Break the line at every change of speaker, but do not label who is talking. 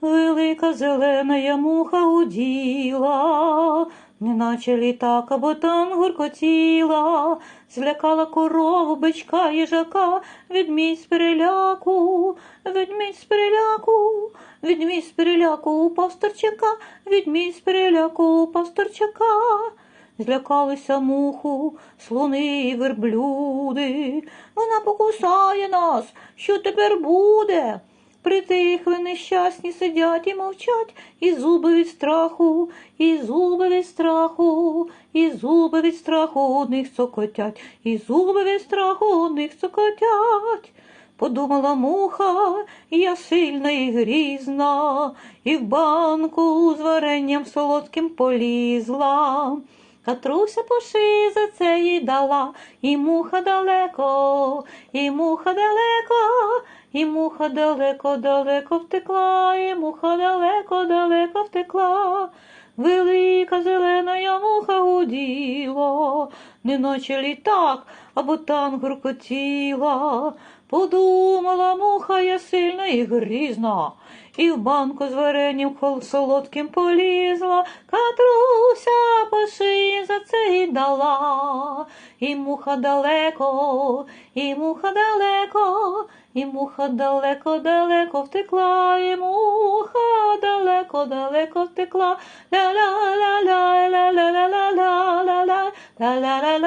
Велика зелена муха уділа, неначе літак або там гуркотіла, злякала корову, бичка, їжака, відмідь з переляку, відмідь з переляку, відмідь з переляку у пасторчака, відмідь з переляку у пасторчака. Злякалися муху, слони і верблюди. Вона покусає нас. Що тепер буде? Притихли нещасні сидять і мовчать, і зуби від страху, і зуби від страху, і зуби від страху одних цокотять, і зуби від страху одних цокотять. Подумала муха, я сильна і грізна, і в банку з варенням солодким полізла. Катруся по за це їй дала, і муха далеко, і муха далеко, і муха далеко, далеко втекла, і муха далеко, далеко втекла. Велика зелена муха гуділа, неначе літак або там гуркотіла. Подумала муха, я сильна і грізна, і в банку з варенням солодким полізла, Катруся по шиї за це й дала, і муха далеко, і муха далеко, і муха далеко, далеко втекла, і муха далеко, далеко втекла, ля-ля-ля-ля, ля-ля-ля-ля-ля, ля-ля-ля-ля-ля.